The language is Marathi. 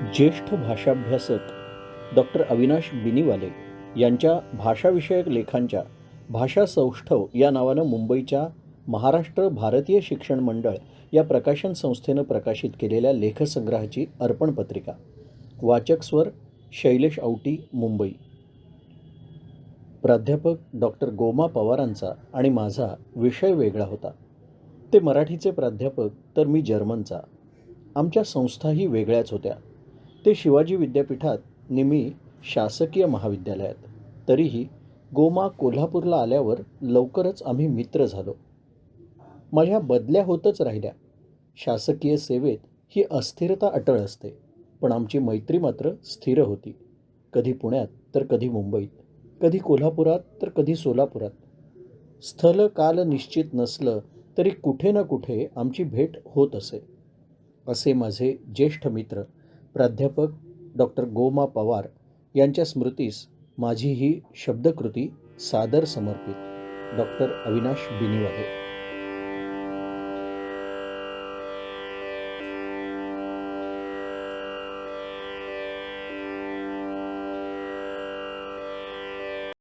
ज्येष्ठ भाषाभ्यासक डॉक्टर अविनाश बिनीवाले यांच्या भाषाविषयक लेखांच्या भाषा सौष्ठव या नावानं मुंबईच्या महाराष्ट्र भारतीय शिक्षण मंडळ या प्रकाशन संस्थेनं प्रकाशित केलेल्या लेखसंग्रहाची अर्पण पत्रिका. वाचक स्वर शैलेश औटी मुंबई. प्राध्यापक डॉक्टर गोमा पवारांचा आणि माझा विषय वेगळा होता. ते मराठीचे प्राध्यापक तर मी जर्मनचा. आमच्या संस्थाही वेगळ्याच होत्या. ते शिवाजी विद्यापीठात निमी शासकीय महाविद्यालयात. तरीही गोमा कोल्हापूरला आल्यावर लवकरच आम्ही मित्र झालो. माझ्या बदल्या होतच राहिल्या. शासकीय सेवेत ही अस्थिरता अटळ असते पण आमची मैत्री मात्र स्थिर होती. कधी पुण्यात तर कधी मुंबईत कधी कोल्हापुरात तर कधी सोलापुरात. स्थल काल निश्चित नसलं तरी कुठे ना कुठे आमची भेट होत असे. असे माझे ज्येष्ठ मित्र प्राध्यापक डॉक्टर गोमा पवार यांच्या स्मृतीस माझी ही शब्दकृती सादर समर्पित. डॉक्टर अविनाश बिनिवाले.